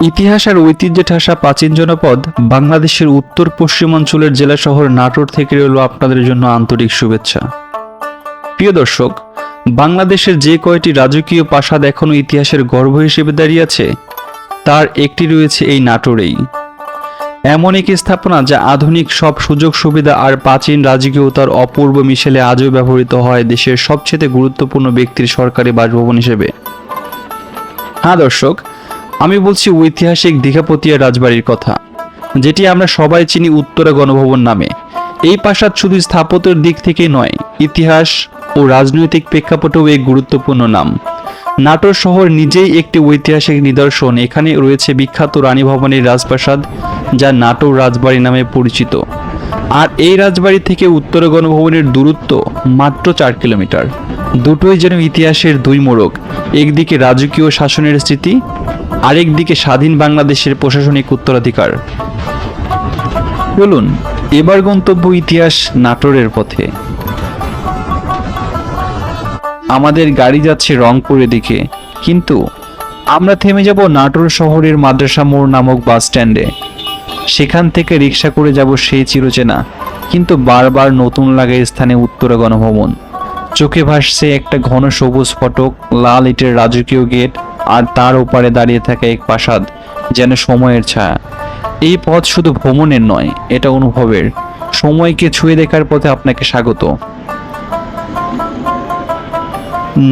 ইতিহাস আর ঐতিহ্যে ঠাসা প্রাচীন জনপদ বাংলাদেশের উত্তর পশ্চিমাঞ্চলের জেলা শহর নাটোর থেকে রইল আপনাদের জন্য আন্তরিক শুভেচ্ছা। প্রিয় দর্শক, বাংলাদেশের যে কয়টি রাজকীয় প্রাসাদ এখনও ইতিহাসের গর্ভ হিসেবে দাঁড়িয়ে আছে, তার একটি রয়েছে এই নাটোরেই। এমন একটি স্থাপনা যা আধুনিক সব সুযোগ সুবিধা আর প্রাচীন রাজকীয়তার অপূর্ব মিশেলে আজও ব্যবহৃত হয় দেশের সবচেয়ে গুরুত্বপূর্ণ ব্যক্তির সরকারি বাসভবন হিসেবে। হ্যাঁ দর্শক আমি বলছি ঐতিহাসিক দীঘাপতিয়া রাজবাড়ির কথা, যেটি আমরা সবাই চিনি উত্তরা গণভবন নামে। এই প্রাসাদ শুধু স্থাপত্যের দিক থেকে নয়, ইতিহাস ও রাজনৈতিক প্রেক্ষাপটেও এক গুরুত্বপূর্ণ নাম। নাটোর শহর নিজেই একটি ঐতিহাসিক নিদর্শন, এখানে রয়েছে বিখ্যাত রানী ভবনের রাজপ্রাসাদ, যা নাটোর রাজবাড়ি নামে পরিচিত। আর এই রাজবাড়ি থেকে উত্তর গণভবনের দূরত্ব মাত্র চার কিলোমিটার। দুটোই যেন ইতিহাসের দুই মোড়ক, একদিকে রাজকীয় শাসনের স্মৃতি, আরেকদিকে স্বাধীন বাংলাদেশের প্রশাসনিক উত্তরাধিকার। বলুন এবার গন্তব্য ইতিহাস নাটোরের পথে। আমাদের গাড়ি যাচ্ছে রংপুরের দিকে কিন্তু আমরা থেমে যাব নাটোর শহরের মাদ্রাসা মোড় নামক বাস স্ট্যান্ডে। সেখান থেকে রিক্সা করে যাব সেই চিরচেনা, কিন্তু বারবার নতুন লাগা স্থানে উত্তরা গণভবন। চোখে ভাসছে একটা ঘন সবুজ ফটক, লাল ইটের রাজকীয় গেট, আর তার ওপারে দাঁড়িয়ে থাকা এক প্রাসাদ, যেন সময়ের ছায়া। এই পথ শুধু ভ্রমণের নয়, এটা অনুভবের। সময়কে ছুঁয়ে দেখার পথে আপনাকে স্বাগত।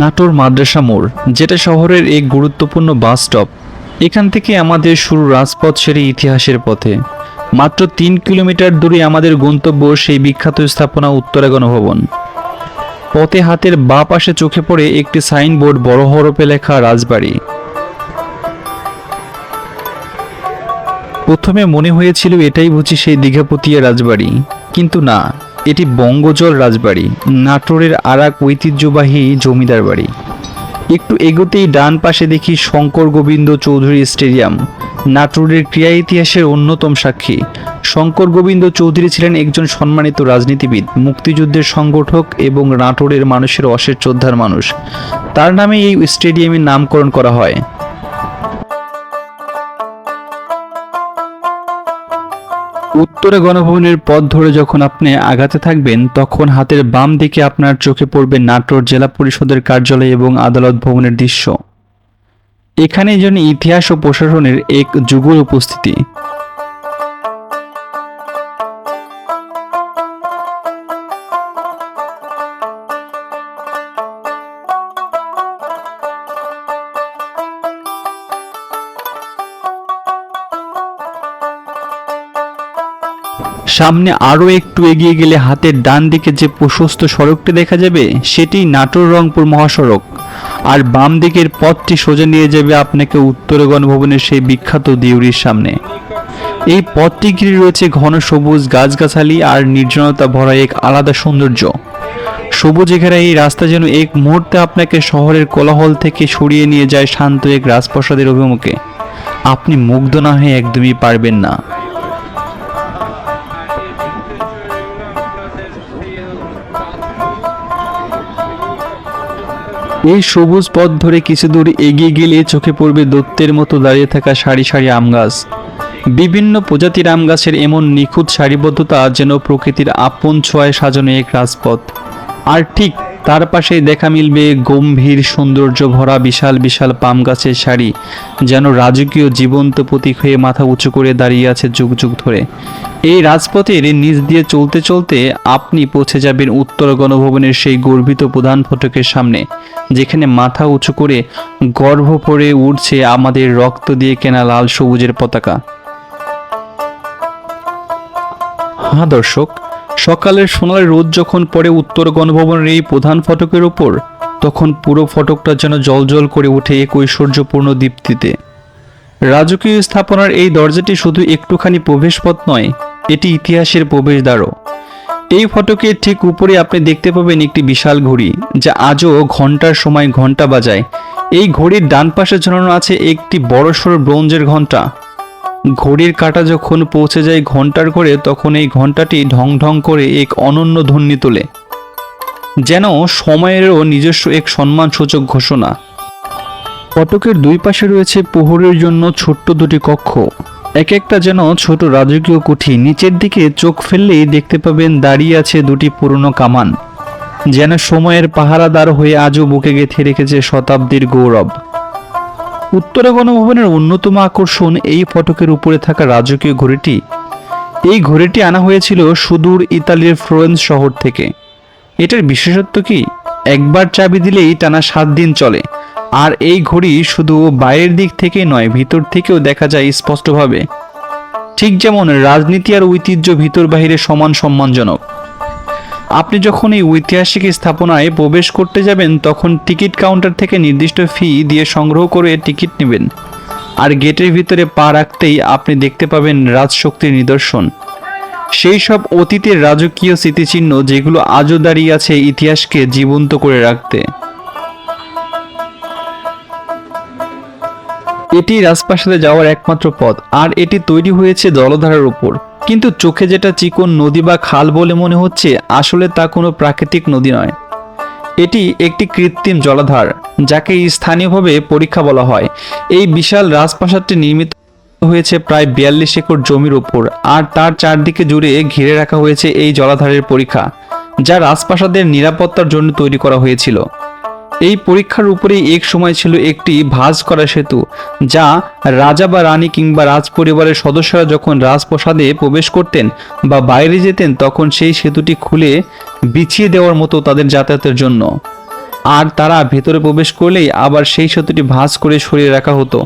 নাটোর মাদ্রাসা মোড়, যেটা শহরের এক গুরুত্বপূর্ণ বাস স্টপ। এখান থেকে আমাদের শুরু রাজপথ সেরে ইতিহাসের পথে। মাত্র তিন কিলোমিটার দূরে আমাদের গন্তব্য সেই বিখ্যাত স্থাপনা উত্তরা গণভবন পথে হাতের বা পাশে চোখে পড়ে একটি সাইনবোর্ড বড় হরপে লেখা রাজবাড়ি। প্রথমে মনে হয়েছিল এটাই বুঝি সেই দীঘাপতিয়া রাজবাড়ি, কিন্তু না, এটি বঙ্গজল রাজবাড়ি, নাটোরের আরাক ঐতিহ্যবাহী জমিদার বাড়ি। একটু এগোতেই ডান পাশে দেখি শঙ্কর গোবিন্দ চৌধুরী স্টেডিয়াম, নাটোরের ক্রীড়া ইতিহাসের অন্যতম সাক্ষী শঙ্কর গোবিন্দ চৌধুরী ছিলেন একজন সম্মানিত রাজনীতিবিদ, মুক্তিযুদ্ধের সংগঠক এবং নাটোরের মানুষের অশেষ শ্রদ্ধার মানুষ। তার নামে এই স্টেডিয়ামের নামকরণ করা হয়। উত্তরে গণভবনের পথ ধরে যখন আপনি আগাতে থাকবেন, তখন হাতের বাম দিকে আপনার চোখে পড়বে নাটোর জেলা পরিষদের কার্যালয় এবং আদালত ভবনের দৃশ্য। এখানে যেন ইতিহাস ও প্রশাসনের এক যুগল উপস্থিতি। সামনে আরও একটু এগিয়ে গেলে হাতের ডান দিকে যে প্রশস্ত সড়কটি দেখা যাবে, সেটি নাটোর রংপুর মহাসড়ক। আর বাম দিকের পথটি সোজা নিয়ে যাবে আপনাকে উত্তর গণভবনের সেই বিখ্যাত দিউরির সামনে। এই পথটি ঘিরে রয়েছে ঘন সবুজ গাছগাছালি আর নির্জনতা ভরা এক আলাদা সৌন্দর্য। সবুজ ঘেরা এই রাস্তা যেন এক মুহূর্তে আপনাকে শহরের কোলাহল থেকে সরিয়ে নিয়ে যায় শান্ত এক রাজপ্রাসাদের অভিমুখে। আপনি মুগ্ধ না হয়ে একদমই পারবেন না। এই সবুজ পথ ধরে কিছু দূর এগিয়ে গেলে চোখে পড়বে দত্তের মতো দাঁড়িয়ে থাকা সারি সারি আম গাছ। বিভিন্ন প্রজাতির আম গাছের এমন নিখুঁত সারিবদ্ধতা যেন প্রকৃতির আপন ছোঁয়ায় সাজানো এক রাজপথ। আর ঠিক তার পাশেই দেখা মিলবে গম্ভীর সৌন্দর্য ভরা বিশাল বিশাল পাম গাছের সারি, যেন রাজকীয় জীবন্ত প্রতীক হয়ে মাথা উঁচু করে দাঁড়িয়ে আছে যুগ যুগ ধরে। এই রাজপথের নিচ দিয়ে চলতে চলতে আপনি পৌঁছে যাবেন উত্তর গণভবনের সেই গর্বিত প্রধান ফটকের সামনে। যেখানে মাথা উঁচু করে গর্ভ পড়ে উঠছে আমাদের রক্ত দিয়ে কেনা লাল সবুজের পতাকা। হ্যাঁ দর্শক, সকালের সোনালি রোদ যখন পড়ে উত্তর গণভবনের এই প্রধান ফটকের ওপর, তখন পুরো ফটকটা যেন জলজল করে ওঠে এক ঐশ্বর্যপূর্ণ দীপ্তিতে। রাজকীয় স্থাপনার এই দরজাটি শুধু একটুখানি প্রবেশপথ নয়, এটি ইতিহাসের প্রবেশদ্বারও। এই ফটকের ঠিক উপরে আপনি দেখতে পাবেন একটি বিশাল ঘড়ি, যা আজও ঘণ্টার সময় ঘণ্টা বাজায়। এই ঘড়ির ডান পাশে ঝোলানো আছে একটি বড়সড় ব্রোঞ্জের ঘণ্টা। ঘড়ির কাঁটা যখন পৌঁছে যায় ঘণ্টার ঘরে, তখন এই ঘন্টাটি ঢং ঢং করে এক অনন্য ধ্বনি তোলে। যেন সময়েরও নিজস্ব এক সম্মানসূচক ঘোষণা। ফটকের দুই পাশে রয়েছে প্রহরের জন্য ছোট্ট দুটি কক্ষ। এক একটা যেন ছোট রাজকীয় কুঠি নিচের দিকে চোখ ফেললেই দেখতে পাবেন দাঁড়িয়ে আছে দুটি পুরনো কামান। যেন সময়ের পাহারাদার হয়ে আজও বুকে গেঁথে রেখেছে শতাব্দীর গৌরব। উত্তরা গণভবনের অন্যতম আকর্ষণ এই ফটকের উপরে থাকা রাজকীয় ঘড়িটি। এই ঘড়িটি আনা হয়েছিল সুদূর ইতালির ফ্লোরেন্স শহর থেকে। এটার বিশেষত্ব কি? একবার চাবি দিলেই টানা সাত দিন চলে। আর এই ঘড়ি শুধু বাইরের দিক থেকে নয়, ভিতর থেকেও দেখা যায় স্পষ্টভাবে। ঠিক যেমন রাজনীতি আর ঐতিহ্য ভিতর বাহিরে সমান সম্মানজনক। আপনি যখন এই ঐতিহাসিক স্থাপনায় প্রবেশ করতে যাবেন, তখন টিকিট কাউন্টার থেকে নির্দিষ্ট ফি দিয়ে সংগ্রহ করে টিকিট নেবেন। আর গেটের ভিতরে পা রাখতেই আপনি দেখতে পাবেন রাজশক্তির নিদর্শন। সেই সব অতীতের রাজকীয় স্মৃতিচিহ্ন যেগুলো আজও দাঁড়িয়ে আছে ইতিহাসকে জীবন্ত করে রাখতে। এটি রাজপ্রাসাদে যাওয়ার একমাত্র পথ, আর এটি তৈরি হয়েছে জলধারার উপর। কিন্তু চোখে যেটা চিকন নদী বা খাল বলে মনে হচ্ছে, আসলে তা কোনো প্রাকৃতিক নদী নয়। এটি একটি কৃত্রিম জলাধার, যাকে স্থানীয়ভাবে পরীক্ষা বলা হয়। এই বিশাল রাজপ্রাসাদটি নির্মিত হয়েছে প্রায় বিয়াল্লিশ একর জমির উপর, আর তার চারদিকে জুড়ে ঘিরে রাখা হয়েছে এই জলাধারের পরীক্ষা, যা রাজপ্রাসাদের নিরাপত্তার জন্য তৈরি করা হয়েছিল। এই পরীক্ষার উপরেই এক সময় ছিল একটি ভাঁজ করা সেতু, যা রাজা বা রানী কিংবা রাজ পরিবারের সদস্যরা যখন রাজপ্রাসাদে প্রবেশ করতেন বা বাইরে যেতেন, তখন সেই সেতুটি খুলে বিছিয়ে দেওয়ার মতো তাদের যাতায়াতের জন্য। আর তারা ভেতরে প্রবেশ করলেই আবার সেই সেতুটি ভাঁজ করে সরিয়ে রাখা হতো।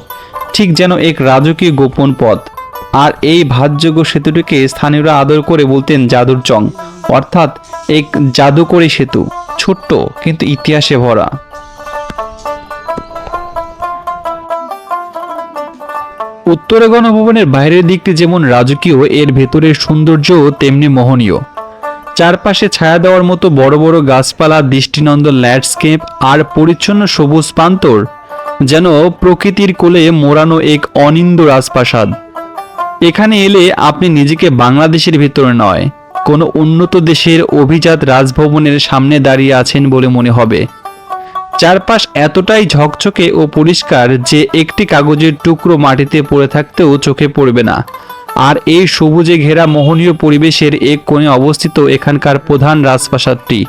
ঠিক যেন এক রাজকীয় গোপন পথ। আর এই ভাতযোগ্য সেতুটিকে স্থানীয়রা আদর করে বলতেন জাদুর চং। অর্থাৎ এক জাদুকরী সেতু, ছোট্ট কিন্তু ইতিহাসে ভরা। উত্তরে গণভবনের বাইরের দিকটি যেমন রাজকীয়, এর ভেতরের সৌন্দর্য তেমনি মোহনীয়। চারপাশে ছায়া দেওয়ার মতো বড় বড় গাছপালা, দৃষ্টিনন্দন ল্যান্ডস্কেপ আর পরিচ্ছন্ন সবুজ প্রান্তর যেন প্রকৃতির কোলে মোড়ানো এক অনিন্দ রাজপ্রাসাদ। এখানে এলে আপনি নিজেকে বাংলাদেশের ভিতরে নয়, কোনো উন্নত দেশের অভিজাত রাজভবনের সামনে দাঁড়িয়ে আছেন বলে মনে হবে। চারপাশ এতটাই ঝকঝকে ও পরিষ্কার যে একটি কাগজের টুকরো মাটিতে পড়ে থাকতেও চোখে পড়বে না। আর এই সবুজে ঘেরা মোহনীয় পরিবেশের এক কোণে অবস্থিত এখানকার প্রধান রাজপ্রাসাদটি,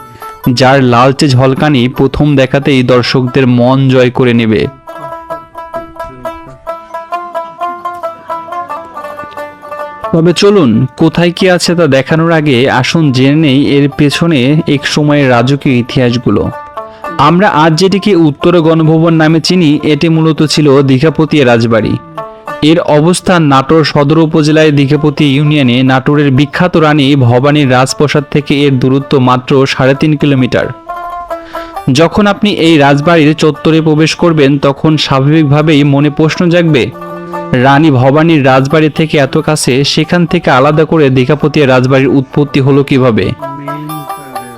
যার লালচে ঝলকানি প্রথম দেখাতেই দর্শকদের মন জয় করে নেবে। তবে চলুন, কোথায় কি আছে তা দেখানোর আগে আসুন জেনে নেই এর পেছনে এক সময়ের রাজকীয় ইতিহাসগুলো। আমরা আজ যেটিকে উত্তর গণভবন নামে চিনি, এটি মূলত ছিল দীঘাপতি রাজবাড়ি। এর অবস্থান নাটোর সদর উপজেলায় দীঘাপতি ইউনিয়নে নাটোরের বিখ্যাত রানী ভবানীর রাজপ্রাসাদ থেকে এর দূরত্ব মাত্র সাড়ে তিন কিলোমিটার। যখন আপনি এই রাজবাড়ির চত্বরে প্রবেশ করবেন, তখন স্বাভাবিকভাবেই মনে প্রশ্ন জাগবে রানী ভবানীর রাজবাড়ি থেকে এত কাছে, সেখান থেকে আলাদা করে দীঘাপতি রাজবাড়ির উৎপত্তি হলো কীভাবে?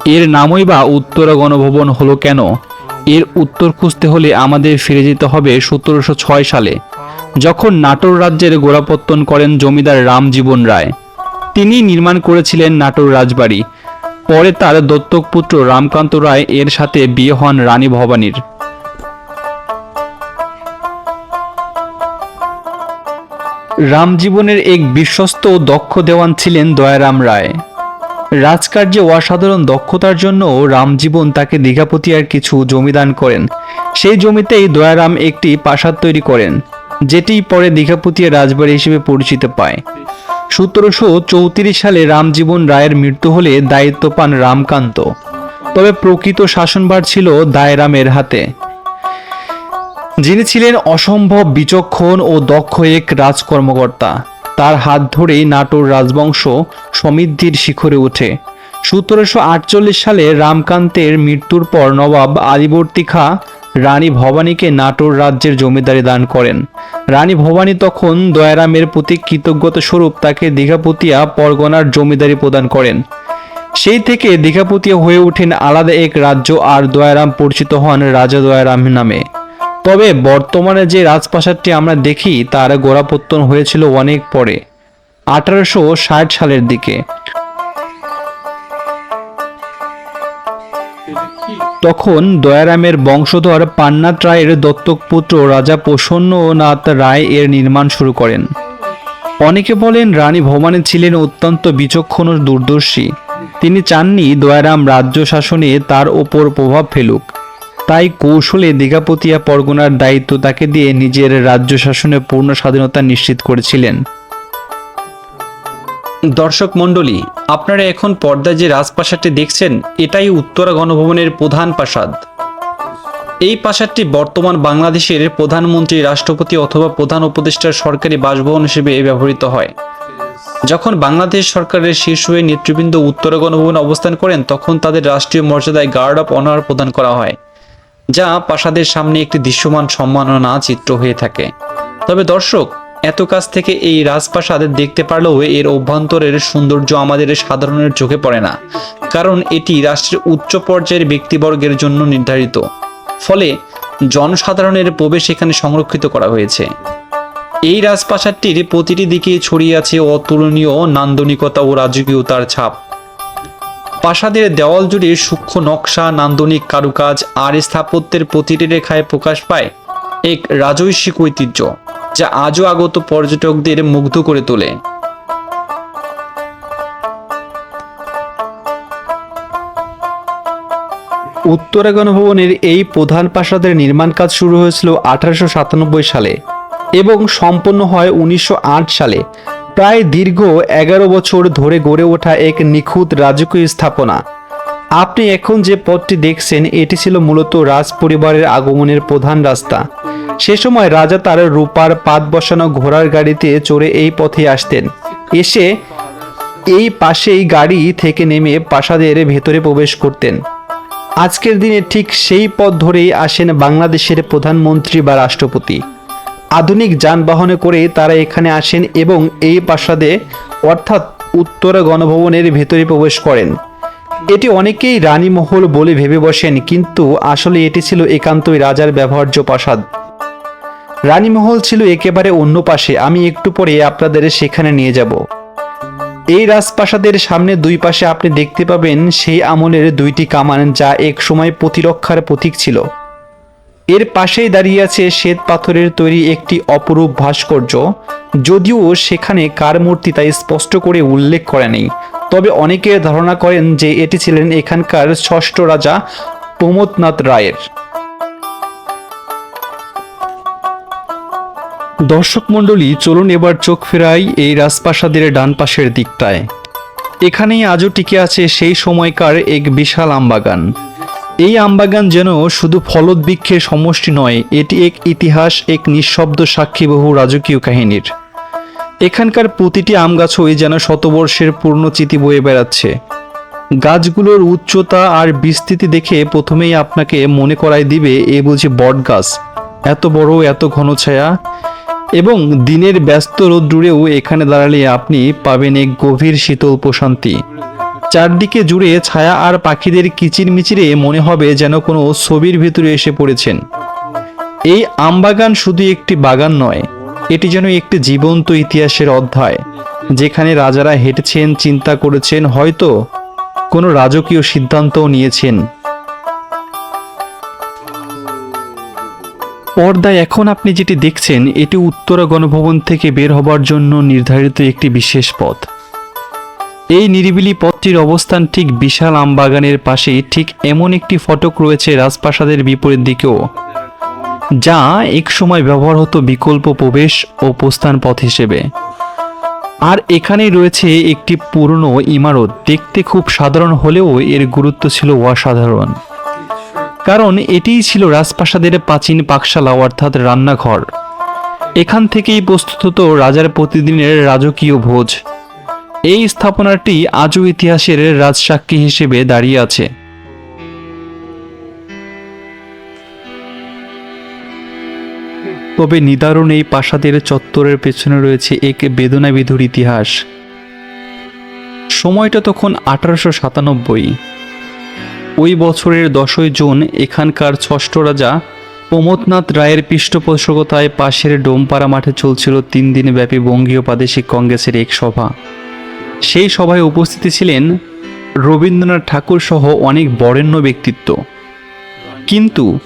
এর নামই বা উত্তরা গণভবন হলো কেন? এর উত্তর খুঁজতে হলে আমাদের ফিরে যেতে হবে সতেরোশো ছয় সালে, যখন নাটোর রাজ্যের গোড়াপত্তন করেন জমিদার রামজীবন রায়। তিনি নির্মাণ করেছিলেন নাটোর রাজবাড়ি। পরে তার দত্তক পুত্র রামকান্ত রায় এর সাথে বিয়ে হন রানী ভবানীর। রামজীবনের এক বিশ্বস্ত ও দক্ষ দেওয়ান ছিলেন দয়ারাম রায়। রাজকার্যে অসাধারণ দক্ষতার জন্য রামজীবন তাকে দীঘাপতিয়ার কিছু জমিদান করেন। সেই জমিতেই দয়ারাম একটি প্রাসাদ তৈরি করেন, যেটি পরে দীঘাপতিয়া রাজবাড়ি হিসেবে পরিচিত পায়। সতেরোশো চৌত্রিশ সালে রামজীবন রায়ের মৃত্যু হলে দায়িত্ব পান রামকান্ত। তবে প্রকৃত শাসনভার ছিল দায়রামের হাতে। যিনি ছিলেন অসম্ভব বিচক্ষণ ও দক্ষ এক রাজকর্মকর্তা, তার হাত ধরেই নাটোর রাজবংশ সমৃদ্ধির শিখরে ওঠে। সতেরোশো আটচল্লিশ সালে রামকান্তের মৃত্যুর পর নবাব আলিবর্তী খাঁ রানী ভবানীকে নাটোর রাজ্যের জমিদারি দান করেন। রানী ভবানী তখন দয়ারামের প্রতি কৃতজ্ঞতা স্বরূপ তাকে দীঘাপতিয়া পরগনার জমিদারি প্রদান করেন। সেই থেকে দীঘাপতিয়া হয়ে ওঠেন আলাদা এক রাজ্য আর দয়ারাম পরিচিত হন রাজা দয়ারাম নামে। তবে বর্তমানে যে রাজপ্রাসাদটি আমরা দেখি, তার গোড়াপত্তন হয়েছিল অনেক পরে, আঠারোশো ষাট সালের দিকে। তখন দয়ারামের বংশধর পান্নাথ রায়ের দত্তক পুত্র রাজা প্রসন্ননাথ রায় এর নির্মাণ শুরু করেন। অনেকে বলেন রানী ভবানী ছিলেন অত্যন্ত বিচক্ষণ ও দূরদর্শী। তিনি চাননি দয়ারাম রাজ্য শাসনে তার ওপর প্রভাব ফেলুক। তাই কৌশলে দীঘাপতিয়া পরগনার দায়িত্ব তাকে দিয়ে নিজের রাজ্য শাসনে পূর্ণ স্বাধীনতা নিশ্চিত করেছিলেন। দর্শক মণ্ডলী, আপনারা এখন পর্দায় যে রাজপ্রাসাদটি দেখছেন, এটাই উত্তরা গণভবনের প্রধান প্রাসাদ। এই প্রাসাদটি বর্তমান বাংলাদেশের প্রধানমন্ত্রী, রাষ্ট্রপতি অথবা প্রধান উপদেষ্টার সরকারি বাসভবন হিসেবে ব্যবহৃত হয়। যখন বাংলাদেশ সরকারের শীর্ষ নেতৃবৃন্দ উত্তরা গণভবনে অবস্থান করেন, তখন তাদের রাষ্ট্রীয় মর্যাদায় গার্ড অফ অনার প্রদান করা হয়। যা প্রাসাদের সামনে একটি দৃশ্যমান সম্মাননা চিত্র হয়ে থাকে। তবে দর্শক, এত কাছ থেকে এই রাজপ্রাসাদ দেখতে পারলেও এর অভ্যন্তরের সৌন্দর্য আমাদের সাধারণের চোখে পড়ে না, কারণ এটি রাষ্ট্রের উচ্চ পর্যায়ের ব্যক্তিবর্গের জন্য নির্ধারিত। ফলে জনসাধারণের প্রবেশ এখানে সংরক্ষিত করা হয়েছে। এই রাজপ্রাসাদটির প্রতিটি দিকে ছড়িয়ে আছে অতুলনীয় নান্দনিকতা ও রাজকীয়তার ছাপ। প্রাসাদের দেওয়াল জুড়ে সূক্ষ্ম নকশা, নান্দনিক কারুকাজ আর স্থাপত্যের প্রতিটি রেখায় প্রকাশ পায় এক রাজৈশিক ঐতিহ্য, যা আজও আগত পর্যটকদের মুগ্ধ করে তোলে। উত্তরা গণভবনের এই প্রধান প্রাসাদের নির্মাণ কাজ শুরু হয়েছিল আঠারোশো সাতানব্বই সালে এবং সম্পন্ন হয় উনিশশো আট সালে। প্রায় দীর্ঘ এগারো বছর ধরে গড়ে ওঠা এক নিখুঁত রাজকীয় স্থাপনা। আপনি এখন যে পথটি দেখছেন, এটি ছিল মূলত রাজ পরিবারের আগমনের প্রধান রাস্তা। সে সময় রাজা তার রূপার পাত বসানো ঘোড়ার গাড়িতে চড়ে এই পথে আসতেন। এসে এই পাশেই গাড়ি থেকে নেমে প্রাসাদের ভেতরে প্রবেশ করতেন। আজকের দিনে ঠিক সেই পথ ধরেই আসেন বাংলাদেশের প্রধানমন্ত্রী বা রাষ্ট্রপতি। আধুনিক যানবাহনে করে তারা এখানে আসেন এবং এই প্রাসাদে, অর্থাৎ উত্তরা গণভবনের ভেতরে প্রবেশ করেন। এটি অনেকেই রানীমহল বলে ভেবে বসেন, কিন্তু আসলে এটি ছিল একান্তই রাজার ব্যবহার্য প্রাসাদ। রানীমহল ছিল একেবারে অন্য পাশে। আমি একটু পরে আপনাদের সেখানে নিয়ে যাব। এই রাজপ্রাসাদের সামনে দুই পাশে আপনি দেখতে পাবেন সেই আমলের দুইটি কামান, যা এক সময় প্রতিরক্ষার প্রতীক ছিল। এর পাশেই দাঁড়িয়ে আছে শ্বেত পাথরের তৈরি একটি অপরূপ ভাস্কর্য। যদিও সেখানে কার মূর্তি তা স্পষ্ট করে উল্লেখ করে নেই। তবে অনেকে ধারণা করেন যে এটি ছিলেন এখানকার ষষ্ঠ রাজা প্রমোদনাথ রায়ের। দর্শক মণ্ডলী, চলুন এবার চোখ ফেরাই এই রাজপ্রাসাদের ডান পাশের দিকটায়। এখানেই আজও টিকে আছে সেই সময়কার এক বিশাল আমবাগান। এই আমবাগান যেন শুধু ফলদ বৃক্ষের সমষ্টি নয়, এটি এক ইতিহাস, এক নিঃশব্দ সাক্ষী বহু রাজকীয় কাহিনীর। এখানকার প্রতিটি আম গাছই যেন শতবর্ষের পূর্ণ চিতি বয়ে বেড়াচ্ছে। গাছগুলোর উচ্চতা আর বিস্তৃতি দেখে প্রথমেই আপনাকে মনে করাই দিবে এ বুঝি বট গাছ এত বড়, এত ঘন ছায়া। এবং দিনের ব্যস্ত রোদ্দুরেও এখানে দাঁড়ালে আপনি পাবেন এক গভীর শীতল প্রশান্তি। চারদিকে জুড়ে ছায়া আর পাখিদের কিচিরমিচিরে মনে হবে যেন কোনো ছবির ভিতরে এসে পড়েছেন। এই আমবাগান শুধু একটি বাগান নয়, এটি যেন একটি জীবন্ত ইতিহাসের অধ্যায়, যেখানে রাজারা হেঁটেছেন, চিন্তা করেছেন, হয়তো কোনো রাজকীয় সিদ্ধান্তও নিয়েছেন। পর্দায় এখন আপনি যেটি দেখছেন, এটি উত্তরা গণভবন থেকে বের হবার জন্য নির্ধারিত একটি বিশেষ পথ। এই নিরিবিলি পথটির অবস্থান ঠিক বিশাল আমবাগানের পাশেই, ঠিক এমন একটি ফটক রয়েছে রাজপ্রাসাদের বিপরীত দিকেও, যা এক সময় ব্যবহার হতো বিকল্প প্রবেশ ও প্রস্থান পথ হিসেবে। আর এখানেই রয়েছে একটি পুরনো ইমারত। দেখতে খুব সাধারণ হলেও এর গুরুত্ব ছিল অসাধারণ। কারণ এটিই ছিল রাজপ্রাসাদের প্রাচীন পাকশালা, অর্থাৎ রান্নাঘর। এখান থেকেই প্রস্তুত হতো রাজার প্রতিদিনের রাজকীয় ভোজ। এই স্থাপনাটি আজও ইতিহাসের রাজসাক্ষী হিসেবে দাঁড়িয়ে আছে। তবে নিদারুণ এই প্রাসাদের চত্বরের পেছনে রয়েছে এক বেদনা বিধুর ইতিহাস। সময়টা তখন আঠারোশো সাতানব্বই। ওই বছরের দশই জুন এখানকার ষষ্ঠ রাজা প্রমোদনাথ রায়ের পৃষ্ঠপোষকতায় পাশের ডোমপাড়া মাঠে চলছিল তিন দিনব্যাপী বঙ্গীয় প্রাদেশিক কংগ্রেসের এক সভা। সেই সভায় উপস্থিত ছিলেন রবীন্দ্রনাথ ঠাকুর সহ অনেক বরেণ্য ব্যক্তিত্ব। কিন্তু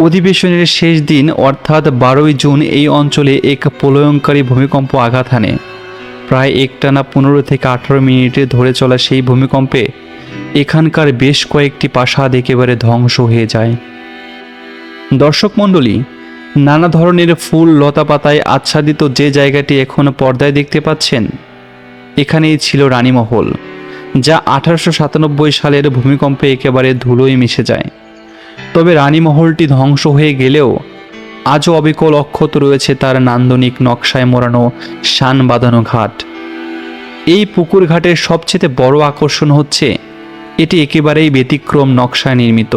অধিবেশনের শেষ দিন, অর্থাৎ বারোই জুন, এই অঞ্চলে এক প্রলয়ঙ্কারী ভূমিকম্প আঘাত হানে। প্রায় একটানা পনেরো থেকে আঠারো মিনিটে ধরে চলা সেই ভূমিকম্পে এখানকার বেশ কয়েকটি প্রাসাদ একেবারে ধ্বংস হয়ে যায়। দর্শক মণ্ডলী, নানা ধরনের ফুল লতা পাতায় আচ্ছাদিত যে জায়গাটি এখন পর্দায় দেখতে পাচ্ছেন এখানেই ছিল রানীমহল, যা আঠারোশো সাতানব্বই সালের ভূমিকম্পে একেবারে ধুলোয় মিশে যায়। তবে রানীমহলটি ধ্বংস হয়ে গেলেও আজও অবিকল অক্ষত রয়েছে তার নান্দনিক নকশায় মোড়ানো শান বাঁধানো ঘাট। এই পুকুর ঘাটের সবচেয়ে বড় আকর্ষণ হচ্ছে, এটি একেবারেই ব্যতিক্রম নকশায় নির্মিত।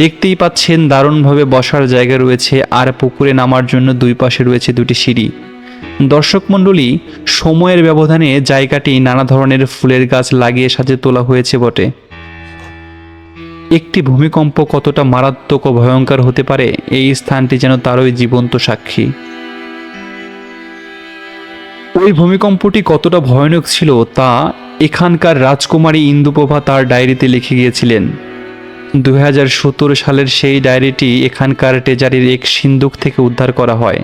দেখতেই পাচ্ছেন দারুণভাবে বসার জায়গা রয়েছে আর পুকুরে নামার জন্য দুই পাশে রয়েছে দুটি সিঁড়ি। দর্শক মণ্ডলী, সময়ের ব্যবধানে জায়গাটি নানা ধরনের ফুলের গাছ লাগিয়ে সাজে তোলা হয়েছে বটে। একটি ভূমিকম্প কতটা মারাত্মক ও ভয়ঙ্কর হতে পারে, এই স্থানটি যেন তারই জীবন্ত সাক্ষী। ওই ভূমিকম্পটি কতটা ভয়ানক ছিল তা এখানকার রাজকুমারী ইন্দুপ্রভা তার ডায়েরিতে লিখে গিয়েছিলেন। দু হাজার সতেরো সালের সেই ডায়েরিটি এখানকার টেজারির এক সিন্দুক থেকে উদ্ধার করা হয়।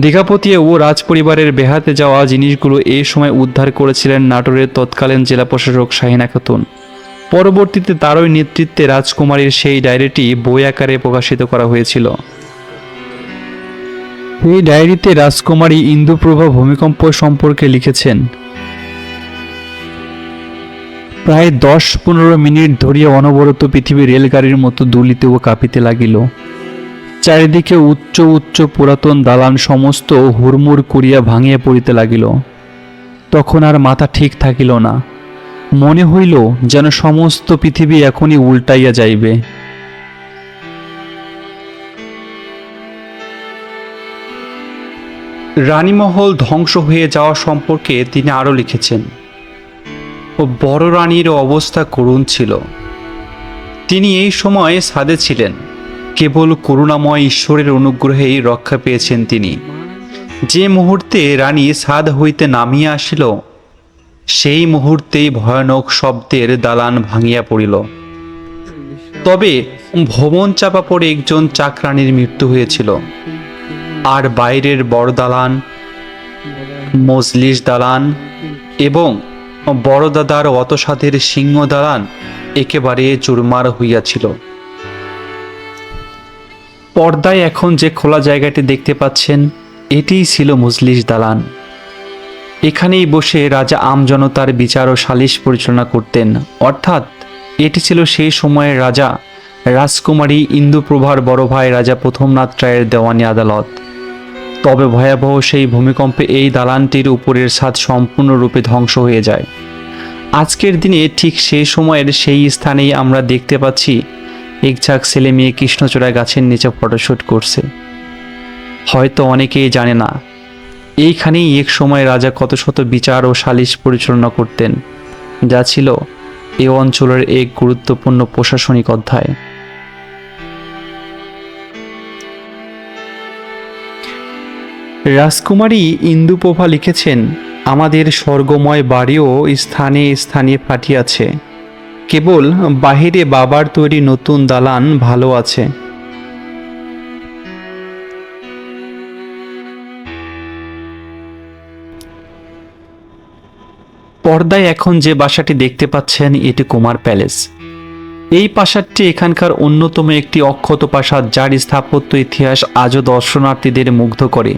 দীঘাপতিয়ে ও রাজপরিবারের বেহাতে যাওয়া জিনিসগুলো এই সময় উদ্ধার করেছিলেন নাটোরের তৎকালীন জেলা প্রশাসক শাহিনা খাতুন পরবর্তীতে তারই নেতৃত্বে রাজকুমারীর সেই ডায়েরিটি বই আকারে প্রকাশিত করা হয়েছিল। এই ডায়েরিতে রাজকুমারী ইন্দুপ্রভা ভূমিকম্প সম্পর্কে লিখেছেন, প্রায় দশ পনেরো মিনিট ধরিয়া অনবরত পৃথিবী রেলগাড়ির মতো দুলিতে ও কাঁপিতে লাগিল। চারিদিকে উচ্চ উচ্চ পুরাতন দালান সমস্ত হুড়মুড় করিয়া ভাঙিয়া পড়িতে লাগিল। তখন আর মাথা ঠিক থাকিল না। মনে হইল যেন সমস্ত পৃথিবী এখনই উল্টাইয়া যাইবে। রানীমহল ধ্বংস হয়ে যাওয়া সম্পর্কে তিনি আরও লিখেছেন। ও বড় রানীর অবস্থা করুণ ছিল। তিনি এই সময় সাদে ছিলেন। কেবল করুণাময় ঈশ্বরের অনুগ্রহেই রক্ষা পেয়েছেন তিনি। যে মুহূর্তে রানী সাদ হইতে নামিয়া আসিল, সেই মুহূর্তেই ভয়ানক শব্দের দালান ভাঙিয়া পড়িল। তবে ভবন চাপা পড়ে একজন চাকরানির মৃত্যু হয়েছিল। আর বাইরের বড় দালান, মজলিস দালান এবং বড় দাদার অতসাদের সিংহ দালান একেবারে চুরমার হইয়াছিল। পর্দায় এখন যে খোলা জায়গাটি দেখতে পাচ্ছেন, এটিই ছিল মজলিস দালান। এখানেই বসে রাজা আমজনতার বিচার ও সালিশ পরিচালনা করতেন। অর্থাৎ এটি ছিল সেই সময়ের রাজা, রাজকুমারী ইন্দুপ্রভার বড় ভাই রাজা প্রথমনাথ রায়ের দেওয়ানি আদালত। তবে ভয়াবহ সেই ভূমিকম্পে এই দালানটির উপরের ছাদ সম্পূর্ণরূপে ধ্বংস হয়ে যায়। আজকের দিনে ঠিক সেই সময়ের সেই স্থানেই আমরা দেখতে পাচ্ছি এক ঝাঁক ছেলে মেয়ে কৃষ্ণচূড়া গাছের নিচে ফটোশ্যুট করছে। হয়তো অনেকেই জানে না, এইখানেই এক সময় রাজা কত শত বিচার ও সালিশ পরিচালনা করতেন, যা ছিল এ অঞ্চলের এক গুরুত্বপূর্ণ প্রশাসনিক অধ্যায়। রাজকুমারী ইন্দুপ্রভা লিখেছেন, আমাদের স্বর্গময় বাড়িও স্থানে স্থানে ফাটিয়াছে। কেবল বাহিরে বাবার তৈরি নতুন দালান ভালো আছে। পর্দায় এখন যে বাসাটি দেখতে পাচ্ছেন, এটি কুমার প্যালেস। এই প্রাসাদটি এখানকার অন্যতম একটি অক্ষত প্রাসাদ যার স্থাপত্য ইতিহাস আজও দর্শনার্থীদের মুগ্ধ করে।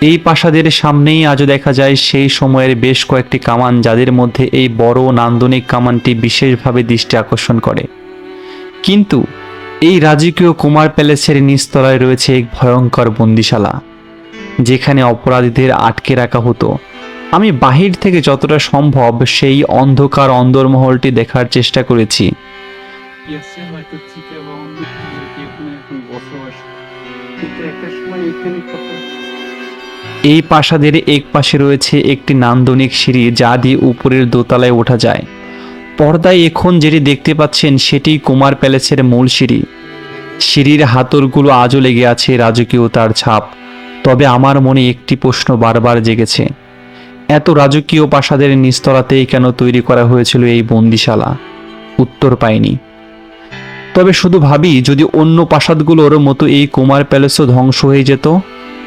এই প্রাসাদের সামনেই আজও দেখা যায় সেই সময়ের বেশ কয়েকটি কামান যাদের মধ্যে এই বড় নান্দনিক কামানটি বিশেষভাবে দৃষ্টি আকর্ষণ করে। কিন্তু এই রাজকীয় কুমার প্যালেসের নিচতলায় রয়েছে এক ভয়ঙ্কর বন্দিশালা, যেখানে অপরাধীদের আটকে রাখা হতো। আমি বাহির থেকে যতটা সম্ভব সেই অন্ধকার অন্দরমহলটি দেখার চেষ্টা করেছি। এই প্রাসাদের এক পাশে রয়েছে একটি নান্দনিক সিঁড়ি যা দিয়ে উপরের দোতলায় ওঠা যায়। পর্দায় এখন যেটি দেখতে পাচ্ছেন সেটি কুমার প্যালেসের মূল সিঁড়ি। সিঁড়ির হাতলগুলো আজও লেগে আছে রাজকীয়তার ছাপ। তবে আমার মনে একটি প্রশ্ন বারবার জেগেছে। এত রাজকীয় প্রাসাদের নিস্তলাতেই কেন তৈরি করা হয়েছিল এই বন্দিশালা? উত্তর পাইনি। তবে শুধু ভাবি, যদি অন্য প্রাসাদগুলোর মতো এই কুমার প্যালেসও ধ্বংস হয়ে যেত?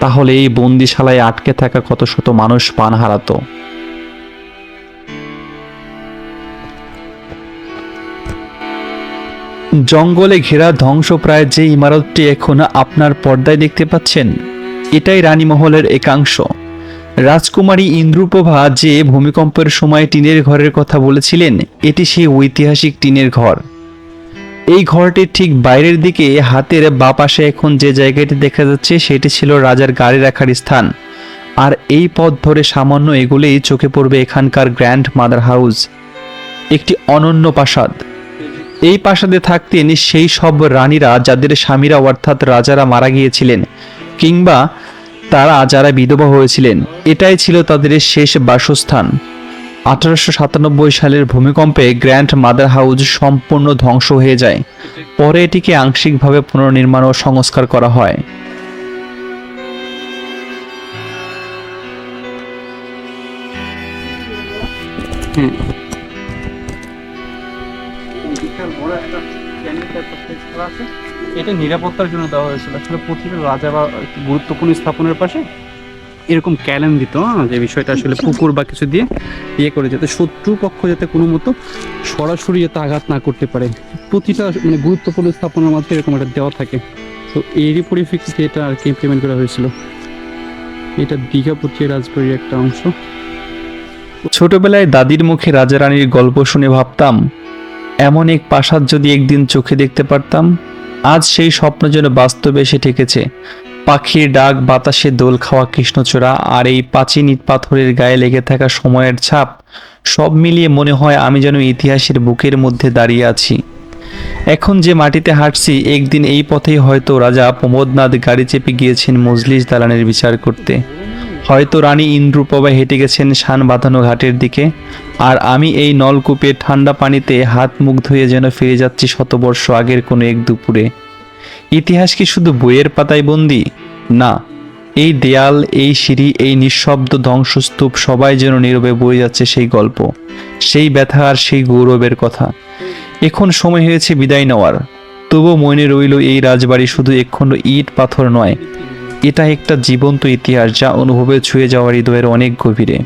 তাহলে এই বন্দিশালায় আটকে থাকা কত শত মানুষ পান হারাতো। জঙ্গলে ঘেরা ধ্বংসপ্রায় যে ইমারতটি এখন আপনার পর্দায় দেখতে পাচ্ছেন, এটাই রানীমহলের একাংশ। রাজকুমারী ইন্দ্রপ্রভা যে ভূমিকম্পের সময় টিনের ঘরের কথা বলেছিলেন, এটি সেই ঐতিহাসিক টিনের ঘর। এই ঘরটির ঠিক বাইরের দিকে হাতের বা পাশে এখন যে জায়গাটি দেখা যাচ্ছে, সেটি ছিল রাজার গাড়ি রাখার স্থান। আর এই পথ ধরে সামান্য এগুলেই চোখে পড়বে এখানকার গ্র্যান্ড মাদার হাউস। একটি অনন্য প্রাসাদ। এই প্রাসাদে থাকতেন সেই সব রানীরা যাদের স্বামীরা অর্থাৎ রাজারা মারা গিয়েছিলেন, কিংবা তারা যারা বিধবা হয়েছিলেন। এটাই ছিল তাদের শেষ বাসস্থান। আঠারোশো সাতানব্বই সালের ভূমিকম্পে গ্র্যান্ড মাদার হাউস সম্পূর্ণ ধ্বংস হয়ে যায় পরে এটিকে আংশিকভাবে পুনর্নির্মাণ ও সংস্কার করা হয়। এটা নিরাপত্তার জন্য দেওয়া হয়েছিল আসলে প্রতিটা রাজা বা গুরুত্বপূর্ণ স্থাপনের পাশে এরকম ক্যালেন দিত হ্যাঁ, যে বিষয়টা আসলে পুকুর বা কিছু দিয়ে ইয়ে করে যাতে। শত্রু পক্ষ যাতে কোনো মতো সরাসরি যাতে আঘাত না করতে পারে। প্রতিটা মানে গুরুত্বপূর্ণ স্থাপনার মধ্যে এরকম একটা দেওয়া থাকে। তো এরই পরিপ্রেক্ষিতে এটা আর কি ইমপ্লিমেন্ট করা হয়েছিল। এটা দীঘাপতি রাজবাড়ির একটা অংশ। ছোটবেলায় দাদির মুখে রাজারানীর গল্প শুনে ভাবতাম এমন এক প্রাসাদ যদি একদিন চোখে দেখতে পারতাম আজ সেই স্বপ্ন যেন বাস্তবে এসে ঠেকেছে। পাখির ডাক, বাতাসে দোল খাওয়া, কৃষ্ণচূড়া আর এই প্রাচীন ইট পাথরের গায়ে লেগে থাকা সময়ের ছাপ, সব মিলিয়ে মনে হয় আমি যেন ইতিহাসের বুকের মধ্যে দাঁড়িয়ে আছি। এখন যে মাটিতে হাঁটছি, একদিন এই পথেই হয়তো রাজা প্রমোদনাথ গাড়ি চেপে গিয়েছেন মজলিস দালানের বিচার করতে। হয়তো রানী ইন্দ্রপ্রভা হেঁটে গেছেন শান বাঁধানো ঘাটের দিকে, আর আমি এই নলকূপের ঠান্ডা পানিতে হাত মুখ ধুয়ে যেন ফিরে যাচ্ছি শতবর্ষ আগের কোনো এক দুপুরে। ইতিহাস কি শুধু বইয়ের পাতায় বন্দি? না, এই দেয়াল, এই সিঁড়ি, এই নিঃশব্দ ধ্বংসস্তূপ সবাই যেন নীরবে বয়ে যাচ্ছে সেই গল্প, সেই ব্যথা আর সেই গৌরবের কথা। এখন সময় হয়েছে বিদায় নেওয়ার। তবুও মনে রইল এই রাজবাড়ি শুধু একখণ্ড ইট পাথর নয়, এটা একটা জীবন্ত ইতিহাস যা অনুভবে ছুঁয়ে যাওয়ার হৃদয়ের অনেক গভীরে।